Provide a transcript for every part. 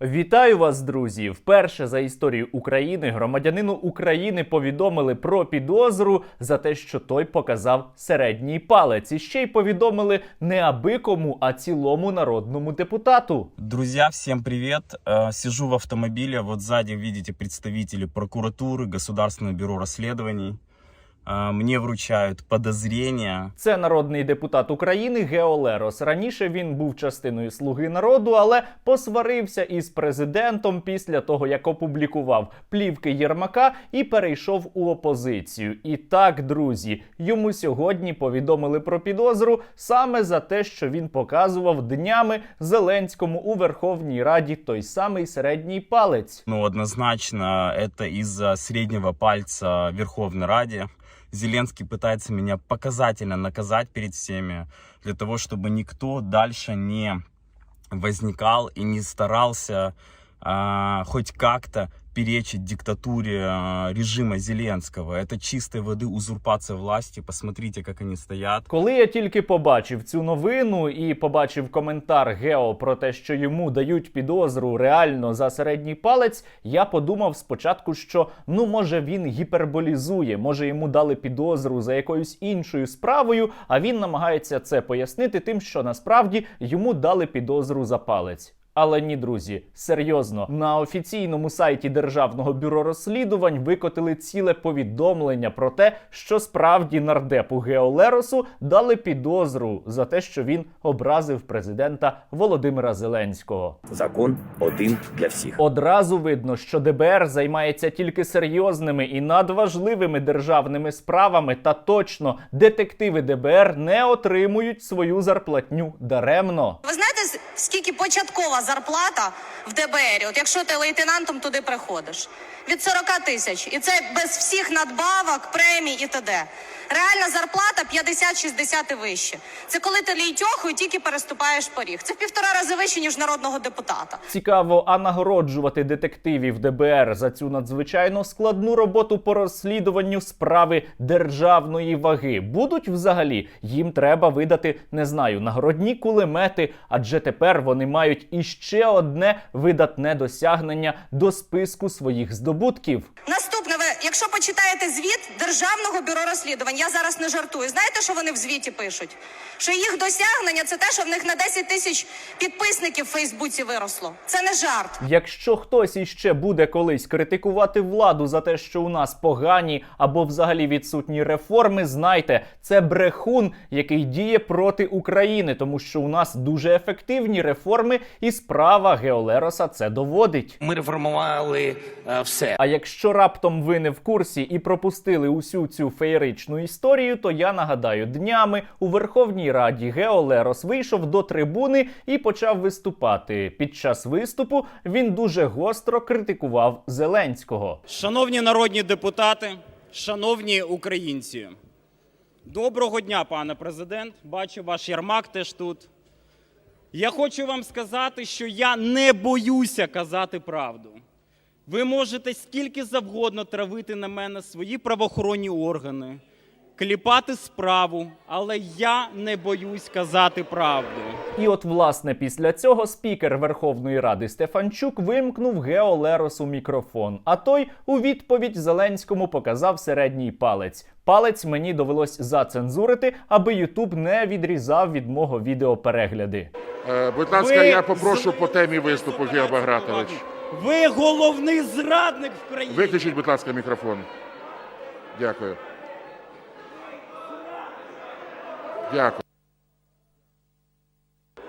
Вітаю вас, друзі! Вперше за історію України громадянину України повідомили про підозру за те, що той показав середній палець. І ще й повідомили не аби кому, а цілому народному депутату. Друзья, всем привет! Э, Сижу в автомобиле, вот сзади видите представители прокуратуры, Государственного бюро расследований. Э, Мне вручают подозрения. Це народний депутат України Гео Лерос. Раніше він був частиною слуги народу, але посварився із президентом після того, як опублікував плівки Єрмака і перейшов у опозицію. І так, друзі, йому сьогодні повідомили про підозру саме за те, що він показував днями Зеленському у Верховній Раді той самий середній палець. Ну, однозначно, это из-за среднего пальца в Верховной Раде. Зеленский пытается меня показательно наказать перед всеми, для того, чтобы никто дальше не возникал и не старался а, хоть как-то перечить диктатуре режима Зеленского. Это чистой воды узурпация власти. Посмотрите, как они стоят. Коли я тільки побачив цю новину і побачив коментар Гео про те, що йому дають підозру реально за середній палець, я подумав спочатку, що ну може він гіперболізує, може йому дали підозру за якоюсь іншою справою, а він намагається це пояснити тим, що насправді йому дали підозру за палець. Але ні, друзі, серйозно, на офіційному сайті Державного бюро розслідувань викотили ціле повідомлення про те, що справді нардепу Геолеросу дали підозру за те, що він образив президента Володимира Зеленського. Закон один для всіх. Одразу видно, що ДБР займається тільки серйозними і надважливими державними справами, та точно детективи ДБР не отримують свою зарплатню даремно. Скільки початкова зарплата в ДБРі, от якщо ти лейтенантом туди приходиш? Від 40 тисяч. І це без всіх надбавок, премій і т.д. Реальна зарплата 50-60 і вище. Це коли ти лійтьоху і тільки переступаєш поріг. Це в півтора рази вище, ніж народного депутата. Цікаво, а нагороджувати детективів ДБР за цю надзвичайно складну роботу по розслідуванню справи державної ваги будуть взагалі. Їм треба видати, не знаю, нагородні кулемети, адже тепер вони мають іще одне видатне досягнення до списку своїх здобутків. Наступне, ви, якщо почитаєте звіт Державного бюро розслідувань, я зараз не жартую. Знаєте, що вони в звіті пишуть? Що їх досягнення це те, що в них на 10 тисяч підписників в Фейсбуці виросло. Це не жарт. Якщо хтось іще буде колись критикувати владу за те, що у нас погані або взагалі відсутні реформи, знайте, це брехун, який діє проти України, тому що у нас дуже ефективні реформи, і справа Геолероса це доводить. Ми реформували е, все. А якщо раптом ви не в курсі і пропустили усю цю феєричну історію, то я нагадаю, днями у Верховній Раді Геолерос вийшов до трибуни і почав виступати. Під час виступу він дуже гостро критикував Зеленського. Шановні народні депутати, шановні українці, доброго дня, пане президент. Бачу, ваш ярмак теж тут. Я хочу вам сказати, що я не боюся казати правду. Ви можете скільки завгодно травити на мене свої правоохоронні органи, кліпати справу, але я не боюсь казати правду. І от, власне, після цього спікер Верховної Ради Стефанчук вимкнув Гео Леросу мікрофон. А той у відповідь Зеленському показав середній палець. Палець мені довелось зацензурити, аби Ютуб не відрізав від мого відео перегляди. Е, Будь ласка, Ви я попрошу по темі виступу, Гео Багратович. Ви головний зрадник в країні. Виключіть, будь ласка, мікрофон. Дякую. Дякую.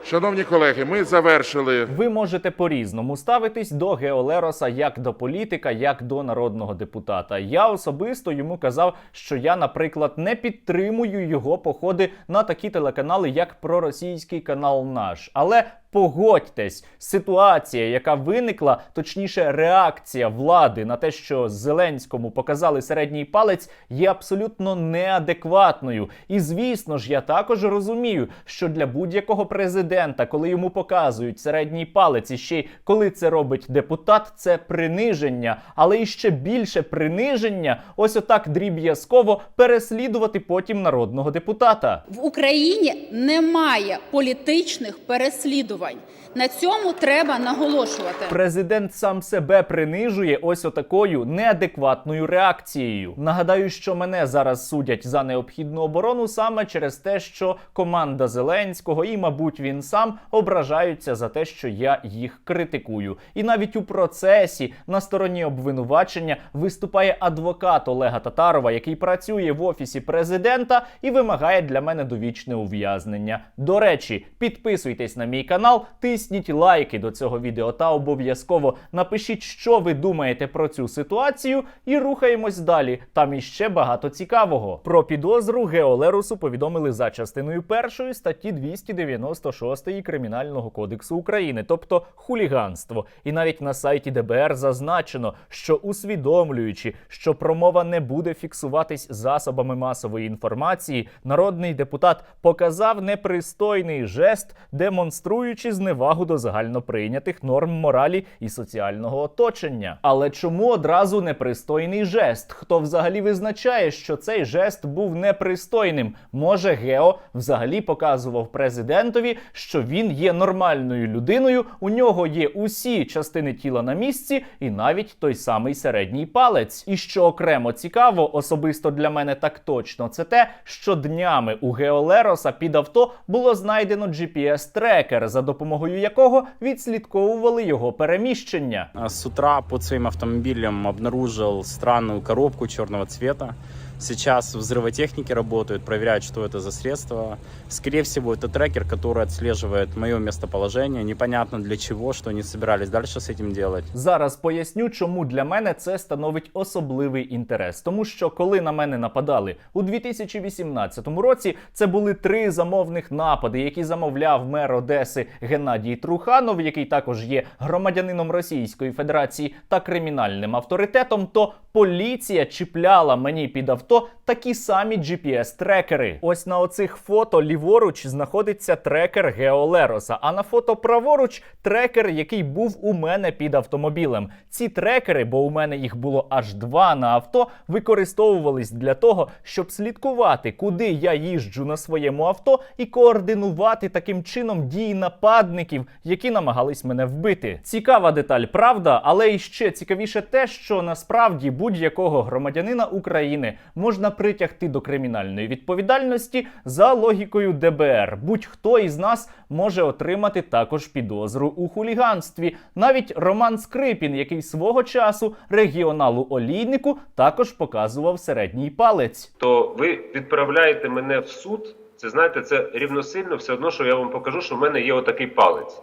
Шановні колеги, ми завершили. Ви можете по-різному ставитись до Геолероса як до політика, як до народного депутата. Я особисто йому казав, що я, наприклад, не підтримую його походи на такі телеканали, як проросійський канал наш. Але погодьтесь, ситуація, яка виникла, точніше, реакція влади на те, що Зеленському показали середній палець, є абсолютно неадекватною. І звісно ж, я також розумію, що для будь-якого президента, коли йому показують середній палець, і ще й коли це робить депутат, це приниження, але і ще більше приниження, ось отак дріб'язково переслідувати потім народного депутата. В Україні немає політичних переслідувань. Принижувань. На цьому треба наголошувати. Президент сам себе принижує ось отакою неадекватною реакцією. Нагадаю, що мене зараз судять за необхідну оборону саме через те, що команда Зеленського і, мабуть, він сам ображаються за те, що я їх критикую. І навіть у процесі на стороні обвинувачення виступає адвокат Олега Татарова, який працює в офісі президента і вимагає для мене довічне ув'язнення. До речі, підписуйтесь на мій канал, тисніть лайки до цього відео та обов'язково напишіть, що ви думаєте про цю ситуацію, і рухаємось далі. Там іще багато цікавого. Про підозру Геолерусу повідомили за частиною першої статті 296 Кримінального кодексу України, тобто хуліганство. І навіть на сайті ДБР зазначено, що усвідомлюючи, що промова не буде фіксуватись засобами масової інформації, народний депутат показав непристойний жест, демонструючи зневагу до загальноприйнятих норм моралі і соціального оточення. Але чому одразу непристойний жест? Хто взагалі визначає, що цей жест був непристойним? Може, Гео взагалі показував президентові, що він є нормальною людиною, у нього є усі частини тіла на місці, і навіть той самий середній палець. І що окремо цікаво, особисто для мене так точно, це те, що днями у Геолероса під авто було знайдено GPS-трекер, за допомогою якого відслідковували його переміщення. С утра под своим автомобилем обнаружил странную коробку черного цвета Сейчас взрывотехники работают, проверяют, что это за средство. Скорее всего, это трекер, который отслеживает мое местоположение. Непонятно для чего, что они собирались дальше с этим делать. Зараз поясню, чому для мене це становить особливий інтерес. Тому що коли на мене нападали у 2018 році, це були три замовних напади, які замовляв мер Одеси Геннадій Труханов, який також є громадянином Російської Федерації та кримінальним авторитетом. То поліція чіпляла мені під авто такі самі GPS-трекери. Ось на оцих фото ліворуч знаходиться трекер Геолероса, а на фото праворуч трекер, який був у мене під автомобілем. Ці трекери, бо у мене їх було аж два на авто, використовувались для того, щоб слідкувати, куди я їжджу на своєму авто, і координувати таким чином дії нападників, які намагались мене вбити. Цікава деталь, правда, але і ще цікавіше те, що насправді будь-якого громадянина України можна притягти до кримінальної відповідальності за логікою ДБР. Будь-хто із нас може отримати також підозру у хуліганстві. Навіть Роман Скрипін, який свого часу регіоналу олійнику також показував середній палець. то ви відправляєте мене в суд. Це знаєте, це рівносильно все одно, що я вам покажу, що в мене є отакий палець.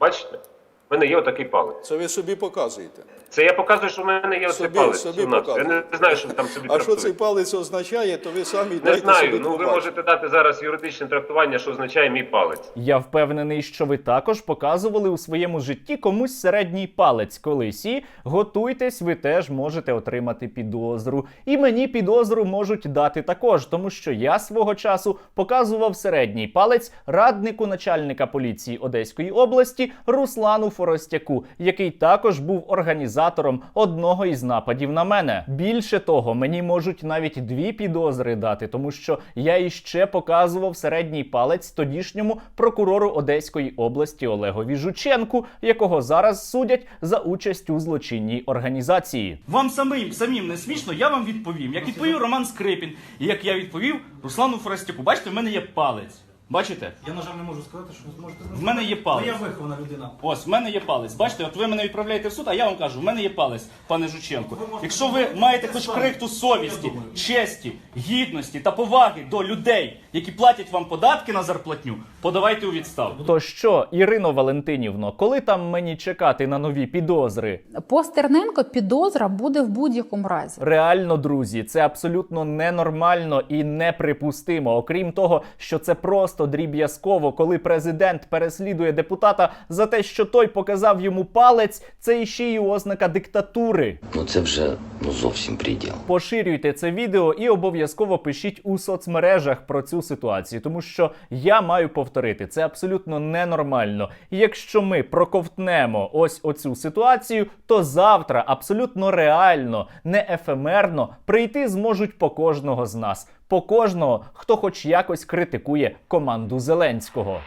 Бачите? В мене є отакий палець. Це ви собі показуєте. Це я показую, що в мене є оцей Собі, палець. собі всього-навсього. я показуєте. не знаю, що там собі А що цей палець означає, то ви самі Не дайте знаю. собі Ну ви побачити. можете дати зараз юридичне трактування, що означає мій палець. Я впевнений, що ви також показували у своєму житті комусь середній палець колись. І готуйтесь, ви теж можете отримати підозру. І мені підозру можуть дати також, тому що я свого часу показував середній палець раднику начальника поліції Одеської області Руслану Форостяку, який також був організатором одного із нападів на мене. Більше того, мені можуть навіть дві підозри дати, тому що я іще показував середній палець тодішньому прокурору Одеської області Олегові Жученку, якого зараз судять за участь у злочинній організації. Вам самим самим не смішно, я вам відповім. Як відповів Роман Скрипін, і як я відповів Руслану Форостяку. Бачите, в мене є палець. Бачите? Я, на жаль, не можу сказати, що ви зможете В мене є палець. Я вихована людина. Ось, в мене є палець. Бачите, от ви мене відправляєте в суд, а я вам кажу, в мене є палець, пане Жученко. Якщо ви маєте хоч крихту совісті, честі, гідності та поваги до людей, які платять вам податки на зарплатню, подавайте у відставку. То що, Ірино Валентинівно, коли там мені чекати на нові підозри? По Стерненко підозра буде в будь-якому разі. Реально, друзі, це абсолютно ненормально і неприпустимо. Окрім того, що це просто дріб'язково, коли президент переслідує депутата за те, що той показав йому палець, це іще й ознака диктатури. Ну це вже ну зовсім приділ. Поширюйте це відео і обов'язково пишіть у соцмережах про цю ситуацію, тому що я маю повторити, це абсолютно ненормально. Якщо ми проковтнемо ось оцю ситуацію, то завтра абсолютно реально, не ефемерно прийти зможуть по кожного з нас, по кожного, хто хоч якось критикує команду Зеленського.